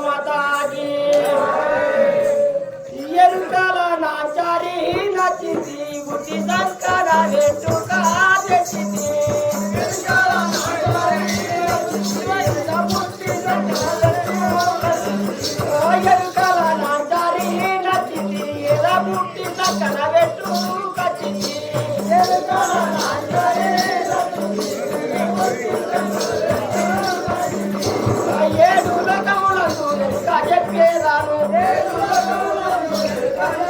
మాతాకి ఎరుకల నాచారి నచ్చింది బుద్ధి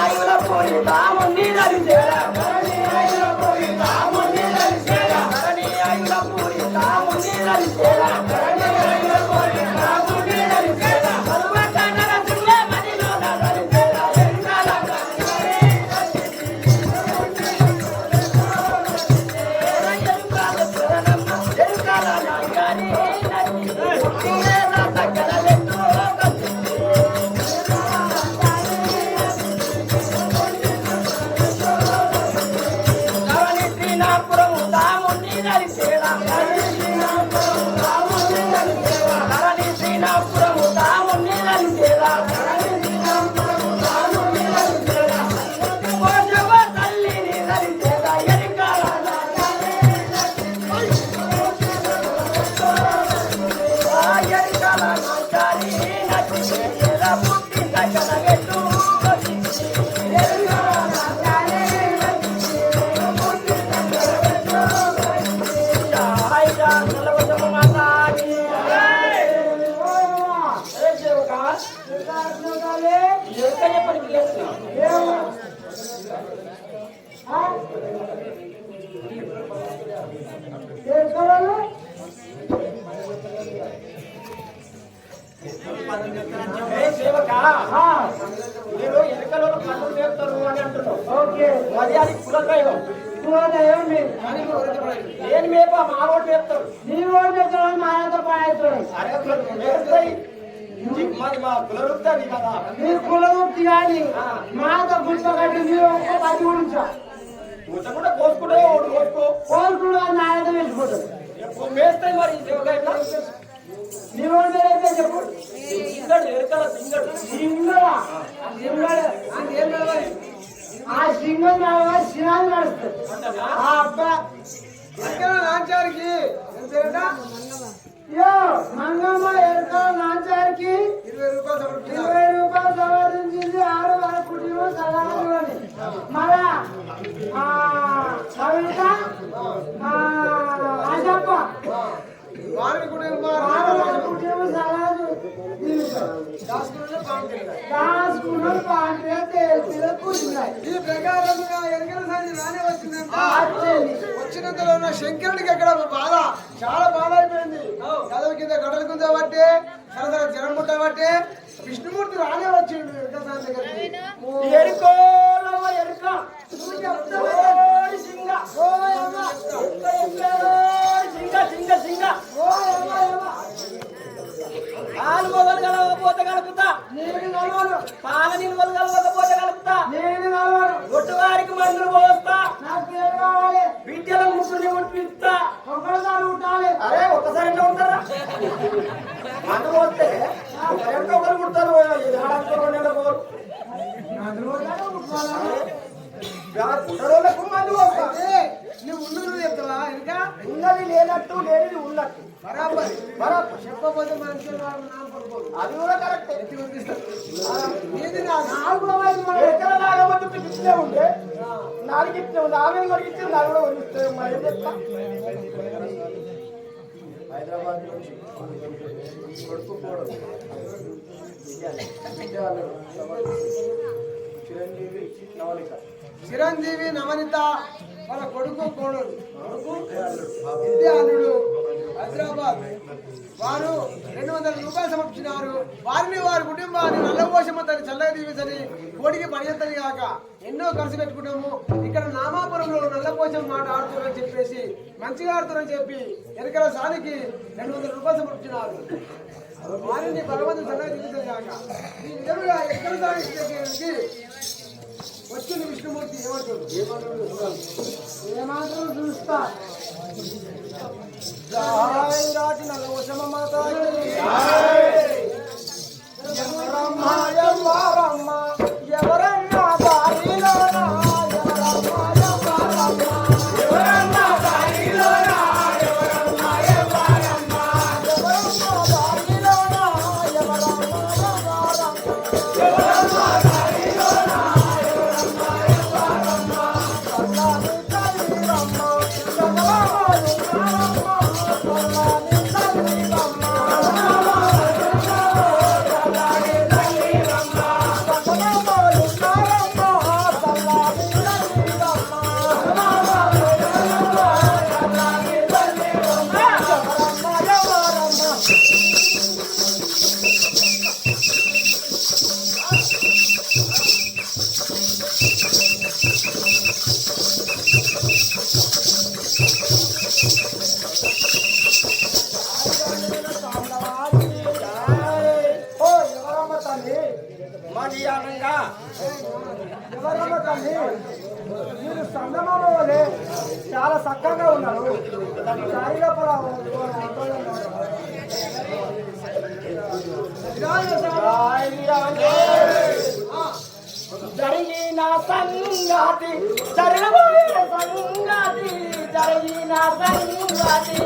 I will appoint you, I'm need మీరు ఎన్నికల్లో పనులు చేస్తారు అని అంటున్నావు. ఓకే. అది అది కులదైవం. నేను మేప మా ఓటు చేస్తారు. నీ ఓటు పెట్టడం మా కదా. నీ కులవృత్తి కానీ మాతో గుర్తుకట్టి మీరు ఒక్క పది కూడా కోసుకుంటే ఓటు కోసుకో కోరుకుడు వెళ్ళిపోతాడు. ఎప్పుడు మరి చెప్పు? సింగడు ఎరకల సింగడు. సింగడ? సింగడ ఆ సింగం నడవాలి సినాలు ఆ అబ్బా. నాచారికి. యో మంగమ్మ ఎరుక నాచారికి ఇరవై రూపాయలు ఇరవై రూపాయలు ఆరు వాళ్ళ కుటుంబం సలహాలు ఆ, అజప్ప వారిని కూడా తేల్పిలో కూర్చున్నాయి ఈ ప్రకారంగా ఎన్నికల సారి రానే వచ్చిందంట. వచ్చింది. వచ్చినంతలో ఉన్న శంకరుడికి ఎక్కడ బాధ? చాలా బాధ అయిపోయింది. కదల కింద గడల కింద బట్టే సరసర జనం విష్ణుమూర్తి రానే వచ్చిండు ఎన్నికల సారి దగ్గరికి పాలు మొగలు కలవకపోతే కలుపుతా నేను కలవను పాల నిల్వలు కలవకపోతే కలుపుతా నేను కలవను ఒట్టువారికి మందులు పోస్తా నాకు పేరు కావాలి విద్యల ఉట్టిస్తా ఒక్కసారి ఉండాలి అరే ఒక్కసారి ఎట్లా ఉంటారా మందు పోస్తే ఒకరు కుడతారు ఏడాదికి మందు నువ్వు ఉన్నది నువ్వు చెప్తావా? ఇంకా ఉన్నది లేనట్టు లేనిది ఉన్నట్టు. బరాబర్ బరాబర్. చెప్పకపోతే మనిషి అది కూడా కరెక్ట్. ఇది నాలుగు ఎక్కడ నాగబట్టి ఇచ్చే ఉంటే నాలుగు ఇచ్చే ఉంది ఆమె ఇచ్చింది నాకు కూడా కొనిస్తే మరి ఏం చెప్తా? హైదరాబాద్ నుంచి కొడుకు చిరంజీవి చిరంజీవి నవనిత వాళ్ళ కొడుకు కోడలు కొడుకు విద్యానుడు హైదరాబాద్. వారు రెండు వందల రూపాయలు సమర్పించినారు. వారిని వారి కుటుంబాన్ని నల్లపోషమ్మ తల్లి చల్లగా దీవించని కోడికి పనిచేస్తుంది కాక ఎన్నో ఖర్చు పెట్టుకున్నాము. ఇక్కడ నామాపురంలో నల్లపోషం మాట ఆడుతున్నారని చెప్పేసి మంచిగా ఆడుతున్నారని చెప్పి ఎన్నికల సానికి రెండు వందల రూపాయలు సమర్పించినారు. వారిని భగవంతుడు చల్లగా దీవించని కాక ఈ విధంగా ఎక్కడ సాధించడానికి వచ్చింది విష్ణుమూర్తి ఏమంటాడు ఏమాత్రం చూస్తా. జై రాజు మీరు సంగమామ వలె చాలా చక్కగా ఉన్నారు. సాయి జరిగిన సంగాతి జరగబోయే సంగాతి జరిగిన సంగాతి.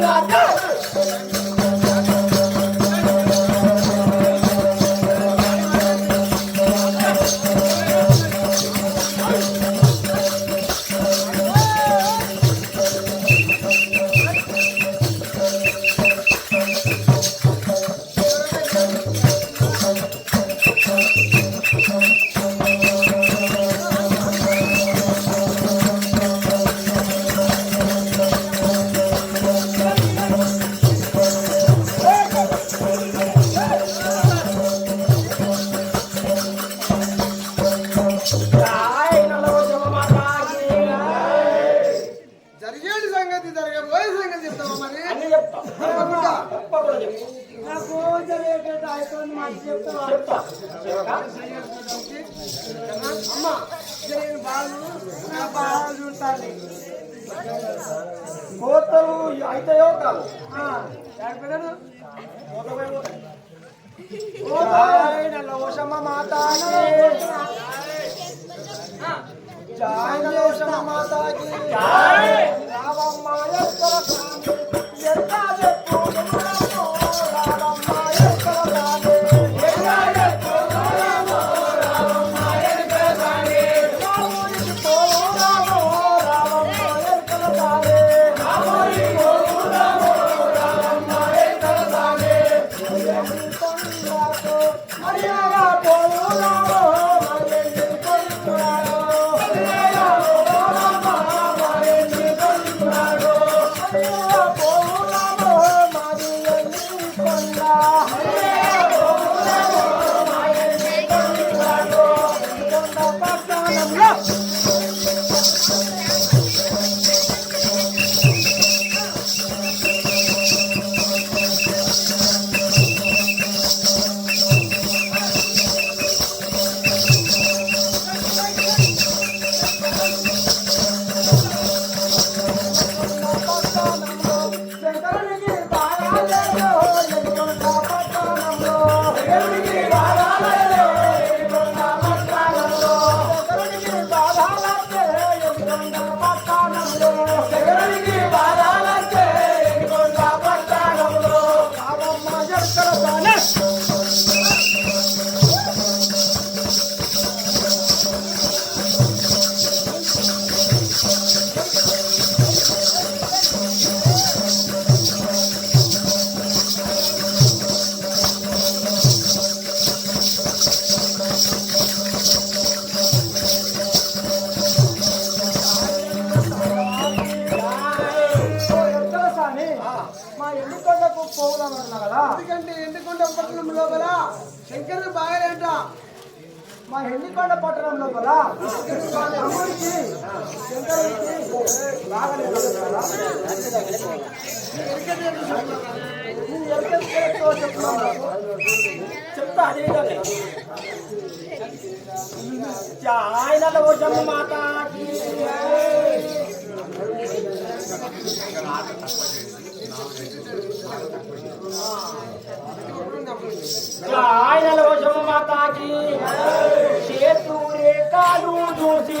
Nada! కోతలు అవుతాయో కాదు. నల్లవశమ మాతాకి దంపతుల లోపల? శంకరుడు బాగాలేట మా హెల్లికొండ పట్టణం లోపల. అమ్ముడికి శంకరుడికి బాగాలేదు చెప్తా అదే ఆయన వచ్చాము మాతాకి మాతాకి చేతూరే కాలు చూసి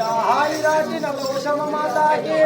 हाई राजी नमो शम माता के